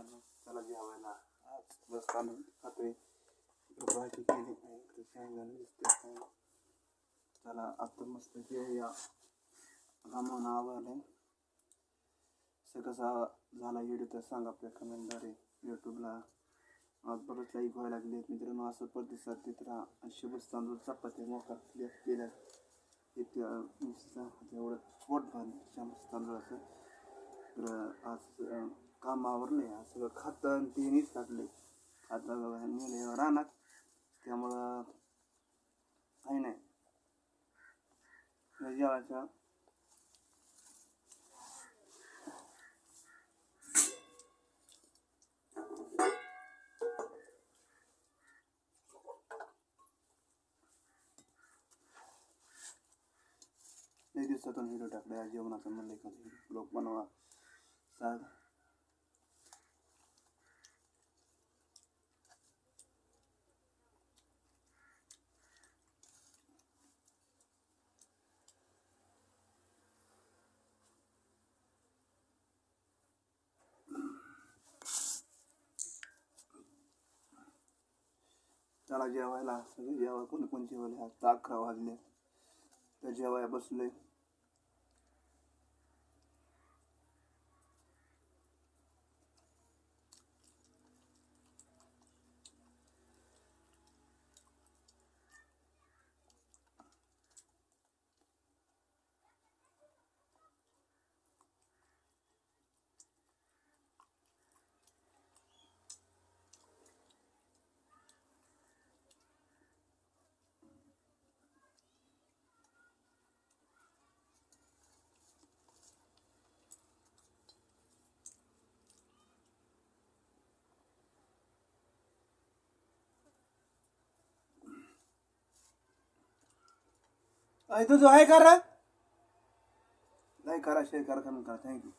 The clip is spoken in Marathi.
मित्रांनो चला जेवायला. आज बस खातोय. भाजी केली आहे दिसते चला आता मस्त जेवूया. रामन आवडले असं कसा झाला व्हिडिओ तर सांगा आपल्या कमेंटद्वारे यूट्यूबला आज बरंच लाईक व्हायला लागले आहेत मित्रांनो असं प्रतिसाद देत राहा. शुभच तांदूळ चपाती मोका केल्या इतकं एवढं पोट भरलं तांदूळ असं तर आज काम आवरले आज सगळं खातं आणि तेनीच काढले आता नेले रानात. त्यामुळं काही नाही. जेवायचं. जेवायच्या दिवसातून हिरो टाकले जेवणाचा म्हणलं एखादं ब्लॉग बनवा. साध त्याला जेवायला सगळे जेवा कोणी कोण जेवायला आता अकरा वाजले. तर जेवाय बसले तू जो आहे करा रे? नाही करा शेअर करा कमेंट करा. थँक्यू